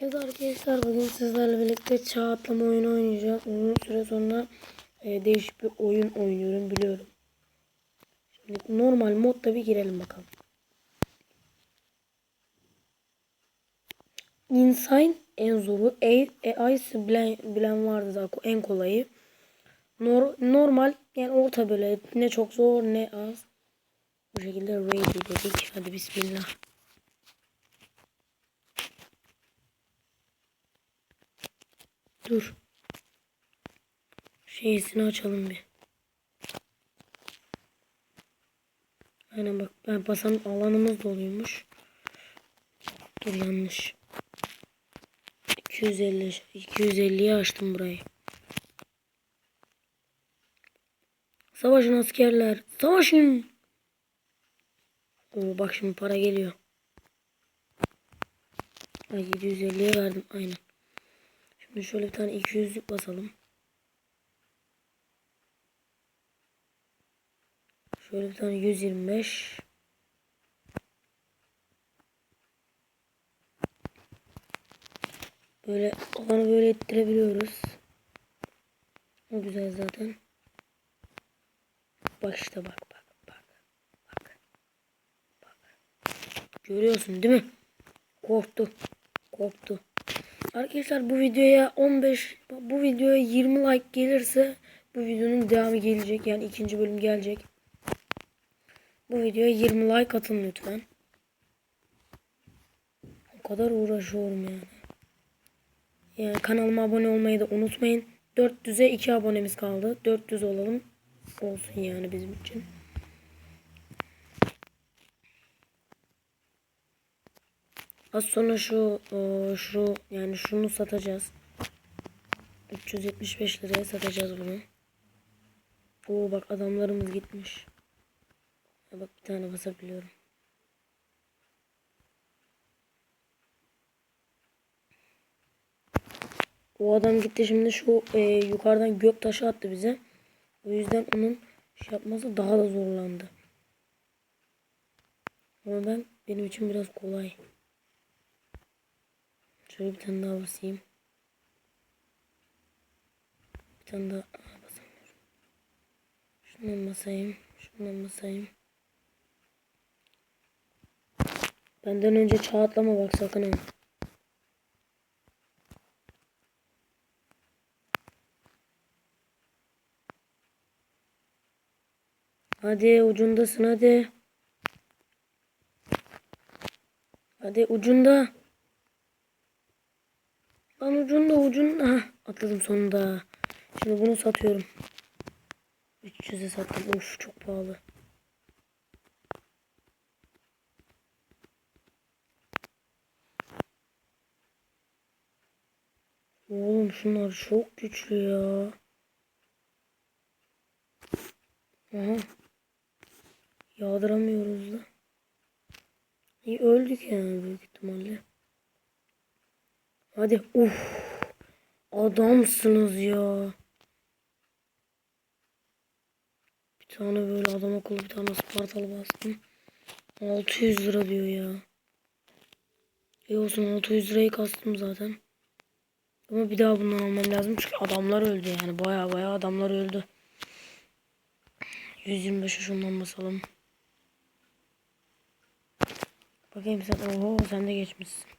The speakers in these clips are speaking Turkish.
Evet arkadaşlar bugün sizlerle birlikte çağ atlama oyunu oynayacağız. Uzun süre sonra e, değişik bir oyun oynuyorum biliyorum. Şimdi normal modda bir girelim bakalım. Insane en zoru. A, Ice bilen, bilen vardı zaten en kolayı. Nor, normal yani orta böyle ne çok zor ne az. Bu şekilde ready dedik. Hadi bismillah. Dur. Şeysini açalım bir. Aynen bak ben basan alanımız doluymuş. Dur yanlış. 250 250'ye açtım burayı. Savaşın askerler. Savaşın. Oo bak şimdi para geliyor. Ay 750'ye verdim aynen. Şimdi şöyle bir tane 200'lük basalım. Şöyle bir tane 125. Böyle alanı böyle ettirebiliyoruz. O güzel zaten. Bak işte bak bak bak. Bak. Bak. Görüyorsun değil mi? Korktu. Korktu. Arkadaşlar bu videoya 15 bu videoya 20 like gelirse bu videonun devamı gelecek. Yani ikinci bölüm gelecek. Bu videoya 20 like atın lütfen. O kadar uğraşıyorum yani. Yani kanalıma abone olmayı da unutmayın. 400'e 2 abonemiz kaldı. 400 olalım. Olsun yani bizim için. Az sonra şu e, şu yani şunu satacağız. 375 liraya satacağız bunu. Oo bak adamlarımız gitmiş. Ha, bak bir tane basabiliyorum. O adam gitti şimdi şu e, yukarıdan gök taşı attı bize. O yüzden onun şey yapması daha da zorlandı. Ama ben benim için biraz kolay. Şöyle bir tane daha basayım. Bir tane daha Aa, basamıyorum. Şundan basayım. Şundan basayım. Benden önce çağ atlama bak sakın ha. Hadi ucundasın hadi. Hadi ucunda. Lan ucunda ucunda. Hah, atladım sonunda. Şimdi bunu satıyorum. 300'e sattım. Of çok pahalı. Oğlum şunlar çok güçlü ya. Aha. Yağdıramıyoruz da. İyi öldük yani büyük ihtimalle. Hadi. Uf. Adamsınız ya. Bir tane böyle adam akıllı bir tane Spartalı bastım. 600 lira diyor ya. İyi olsun 600 lirayı kastım zaten. Ama bir daha bundan almam lazım çünkü adamlar öldü yani. Baya baya adamlar öldü. 125'e şundan basalım. Bakayım sen. Oho sen de geçmişsin.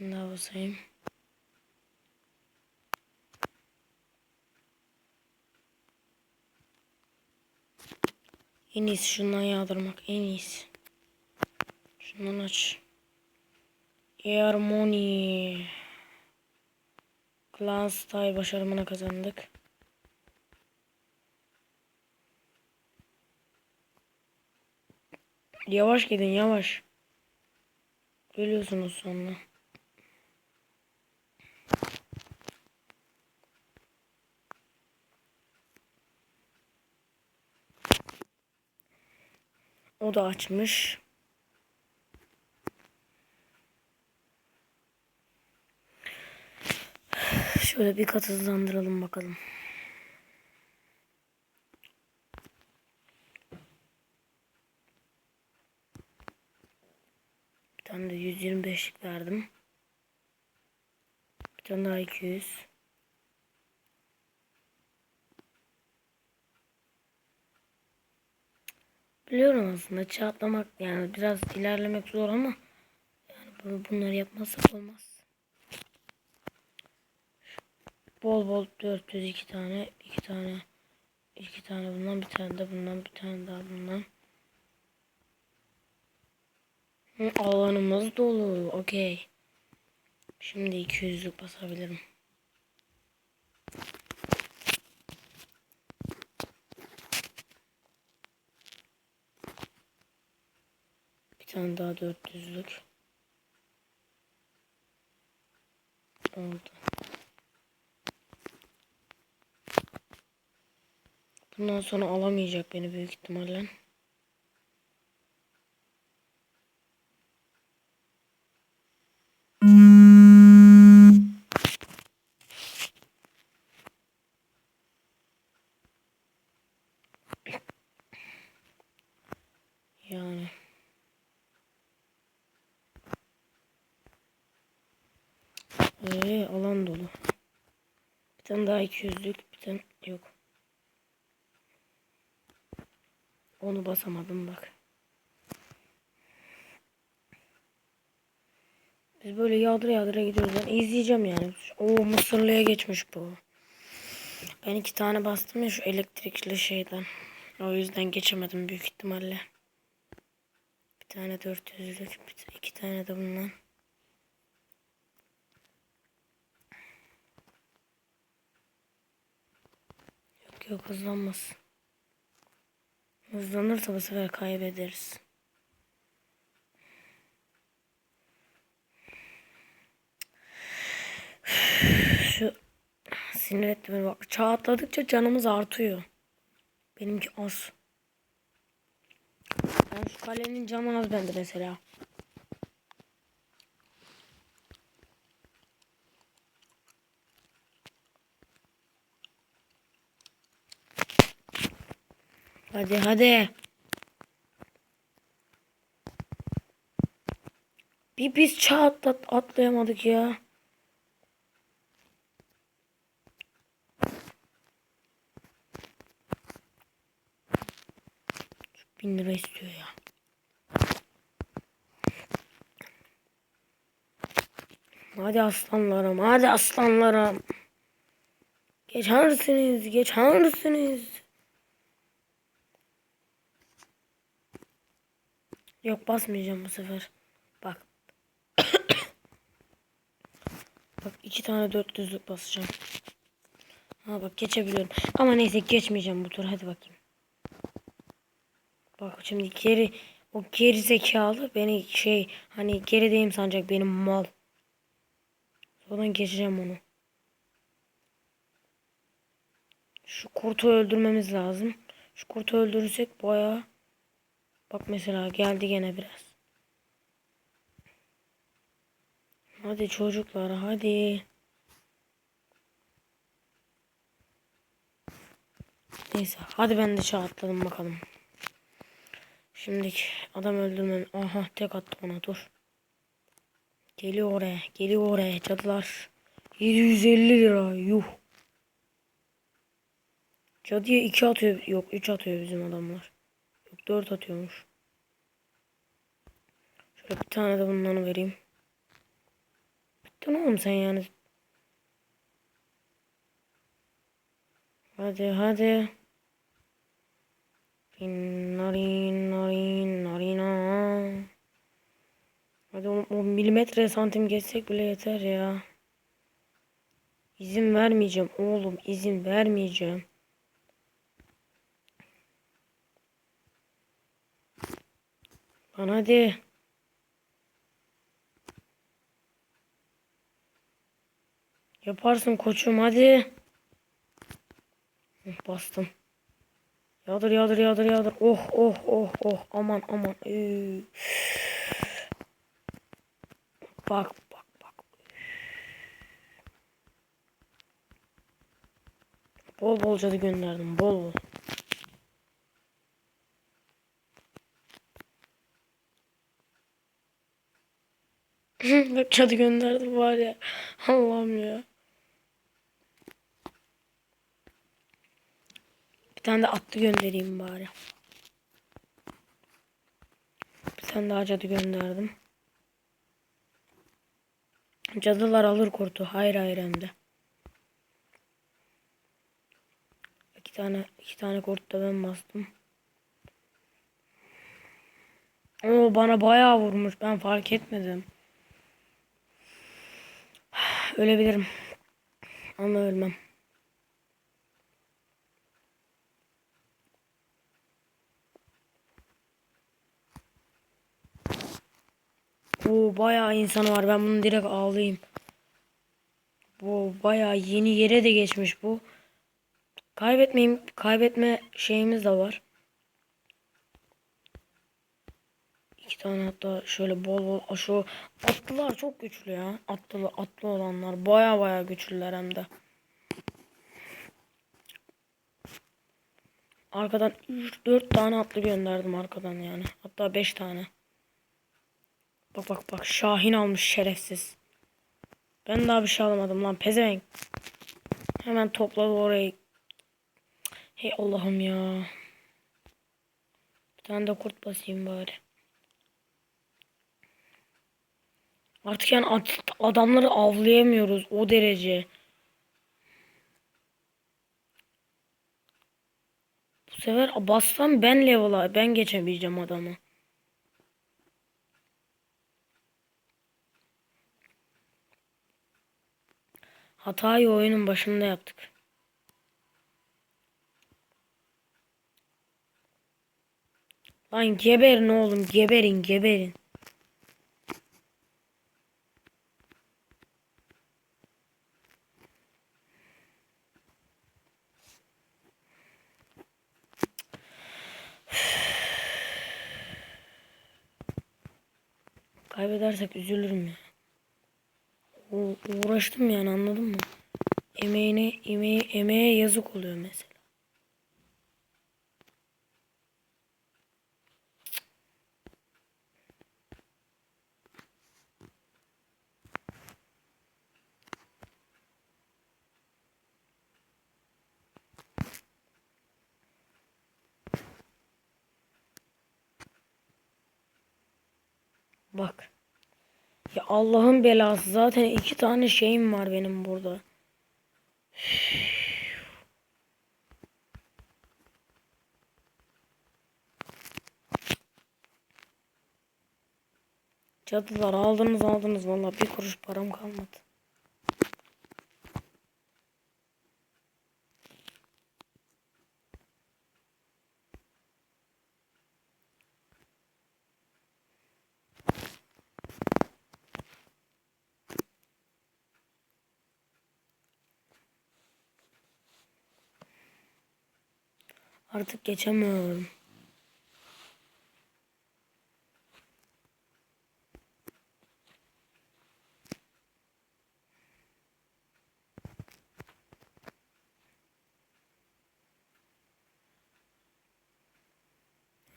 Tane daha basayım. En iyisi şundan yağdırmak. En iyisi. Şundan aç. Air Money. Clan Style başarımını kazandık. Yavaş gidin yavaş. Ölüyorsunuz sonra. Da açmış. Şöyle bir kat hızlandıralım bakalım. tane de 125'lik verdim. Bir tane daha 200. Biliyorum aslında çatlamak yani biraz ilerlemek zor ama yani bu- bunları yapmazsak olmaz. Bol bol 402 tane, 2 tane, 2 tane bundan, bir tane de bundan, bir tane daha bundan. Alanımız dolu. Okey. Şimdi 200'lük basabilirim. Tane daha 400'lük. Oldu. Bundan sonra alamayacak beni büyük ihtimalle. Tane daha 200'lük bir tane yok. Onu basamadım bak. Biz böyle yağdıra yağdıra gidiyoruz. Ben izleyeceğim yani. O Mısırlı'ya geçmiş bu. Ben iki tane bastım ya şu elektrikli şeyden. O yüzden geçemedim büyük ihtimalle. Bir tane 400'lük, bir- iki tane de bundan. Yok hızlanmaz. Hızlanırsa bu sefer kaybederiz. Şu sinir etti beni bak. Çağ atladıkça canımız artıyor. Benimki az. Ben şu kalenin canı az bende mesela. Hadi hadi. Bir biz çağ atlat atlayamadık ya. Bin lira istiyor ya. Hadi aslanlarım, hadi aslanlarım. Geçersiniz, geçersiniz. Yok basmayacağım bu sefer. Bak. Bak iki tane dört düzlük basacağım. Ha bak geçebiliyorum. Ama neyse geçmeyeceğim bu tur. Hadi bakayım. Bak şimdi geri o geri zekalı beni şey hani gerideyim sanacak benim mal. Sonradan geçeceğim onu. Şu kurtu öldürmemiz lazım. Şu kurtu öldürürsek bayağı Bak mesela geldi gene biraz. Hadi çocuklar hadi. Neyse hadi ben de atladım bakalım. Şimdi adam öldürmem. Aha tek attı ona dur. Geliyor oraya. Geliyor oraya cadılar. 750 lira yuh. Cadıya 2 atıyor. Yok 3 atıyor bizim adamlar. Yok 4 atıyormuş. Şöyle bir tane de bundan vereyim. Bittin oğlum sen yani. Hadi hadi. Narin narin narina. Hadi o, o milimetre santim geçsek bile yeter ya. İzin vermeyeceğim oğlum izin vermeyeceğim. Lan hadi. Yaparsın koçum hadi. Bastım. Yağdır yağdır yağdır yağdır. Oh oh oh oh. Aman aman. Bak bak bak. Bol bol cadı gönderdim. Bol bol. Bak cadı gönderdim var ya. Allah'ım ya. Bir tane de atlı göndereyim bari. Bir tane daha cadı gönderdim. Cadılar alır kurtu. Hayır hayır hem de. İki tane iki tane kurt da ben bastım. Oo bana bayağı vurmuş. Ben fark etmedim. Ölebilirim. Ama ölmem. Oo bayağı insan var. Ben bunu direkt ağlayayım. Bu bayağı yeni yere de geçmiş bu. Kaybetmeyeyim. Kaybetme şeyimiz de var. Tane hatta şöyle bol bol şu atlılar çok güçlü ya. Atlı atlı olanlar baya baya güçlüler hem de. Arkadan 3 4 tane atlı gönderdim arkadan yani. Hatta 5 tane. Bak bak bak Şahin almış şerefsiz. Ben daha bir şey alamadım lan pezevenk. Hemen topladı orayı. Hey Allah'ım ya. Bir tane de kurt basayım bari. Artık yani adamları avlayamıyoruz o derece. Bu sefer bassam ben level'a ben geçemeyeceğim adamı. Hatayı oyunun başında yaptık. Lan geberin oğlum geberin geberin. Kaybedersek üzülürüm ya. U- uğraştım yani anladın mı? Emeğine, emeğe, emeğe yazık oluyor mesela. Bak. Ya Allah'ın belası zaten iki tane şeyim var benim burada. Cadılar aldınız aldınız valla bir kuruş param kalmadı. Artık geçemiyorum.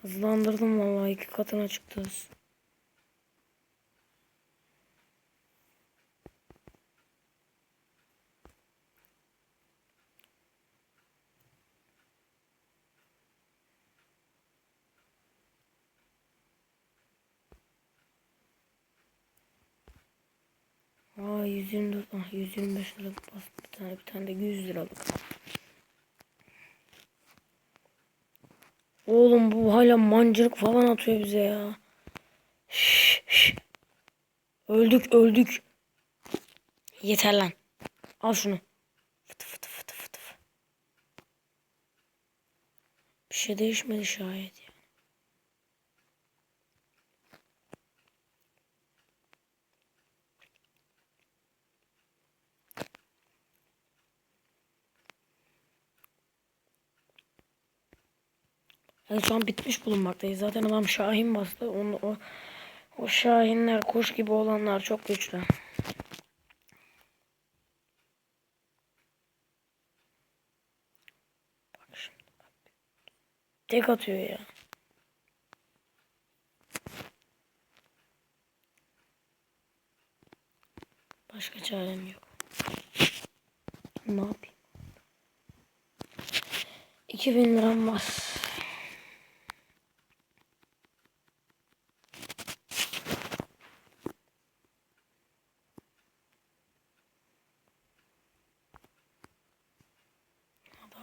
Hızlandırdım vallahi iki katına çıktı. Aa 124 ah 125 liralık bastı bir tane bir tane de 100 liralık. Oğlum bu hala mancınık falan atıyor bize ya. Şş, şş. Öldük öldük. Yeter lan. Al şunu. Fıtı fıtı fıtı fıtı. Bir şey değişmedi şayet Yani şu an bitmiş bulunmaktayız. Zaten adam Şahin bastı. Onu, o, o Şahinler kuş gibi olanlar çok güçlü. Bak şimdi. Tek atıyor ya. Başka çarem yok. Ne yapayım? 2000 liram var.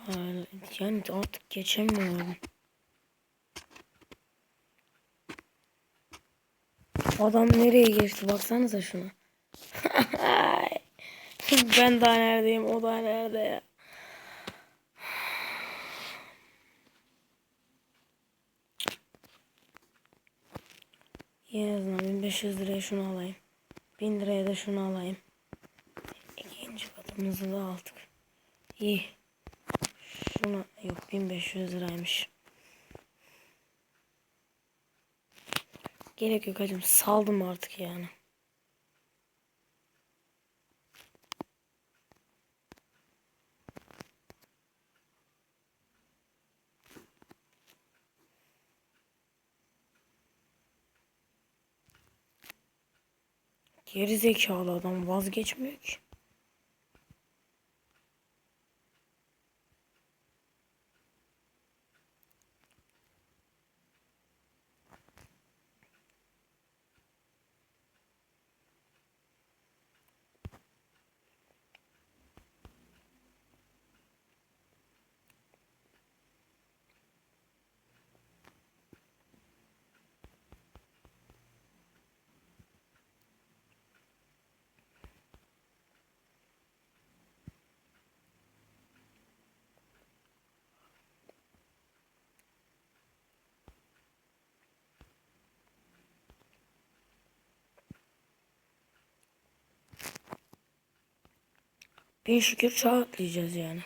Daha- Yani artık geçemiyorum. Adam nereye geçti baksanıza şuna. ben daha neredeyim o da nerede ya. En azından 1500 liraya şunu alayım. 1000 liraya da şunu alayım. İkinci katımızı da aldık. İyi. Şuna yok 1500 liraymış. Gerek yok hacım saldım artık yani. Geri zekalı adam vazgeçmiyor ki. Bin şükür çağ atlayacağız yani.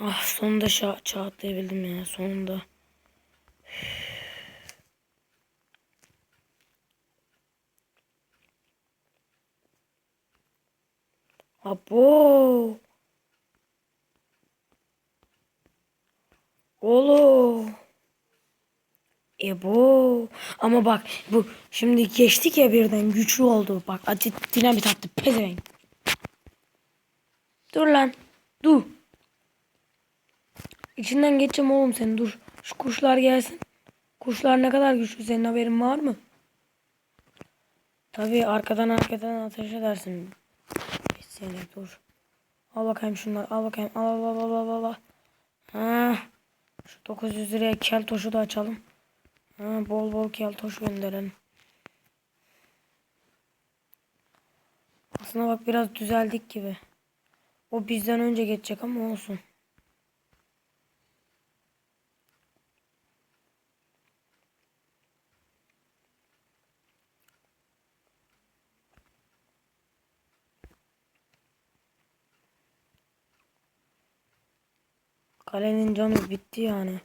Ah sonunda çağ, çağ atlayabildim ya sonunda. Abo. Oğlum. Ebo. Ama bak bu şimdi geçtik ya birden güçlü oldu. Bak ati dinamit attı pezevenk. Dur lan. Dur. İçinden geçeceğim oğlum senin dur. Şu kuşlar gelsin. Kuşlar ne kadar güçlü senin haberin var mı? Tabii arkadan arkadan ateş edersin. Bir seni dur. Al bakayım şunları al bakayım. Al al al al al al. Ha. Şu 900 liraya kel toşu da açalım. Ha, bol bol kel toş gönderelim. Aslında bak biraz düzeldik gibi. O bizden önce geçecek ama olsun. Kalenin canı bitti yani.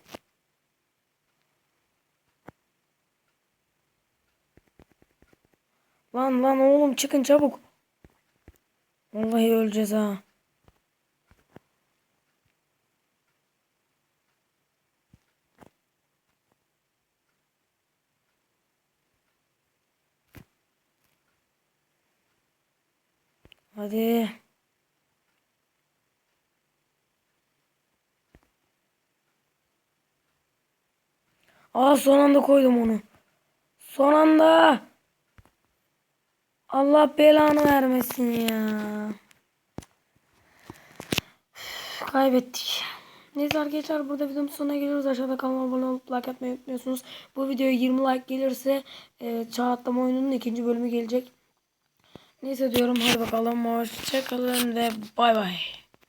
Lan lan oğlum çıkın çabuk. Vallahi öleceğiz ha. Hadi. Aa son anda koydum onu. Son anda. Allah belanı vermesin ya. Kaybettik. Neyse arkadaşlar burada videonun sonuna geliyoruz. Aşağıda kanalıma abone olup like atmayı unutmuyorsunuz. Bu videoya 20 like gelirse e, çağ atlama oyununun ikinci bölümü gelecek. Neyse diyorum hadi bakalım hoşçakalın ve bay bay.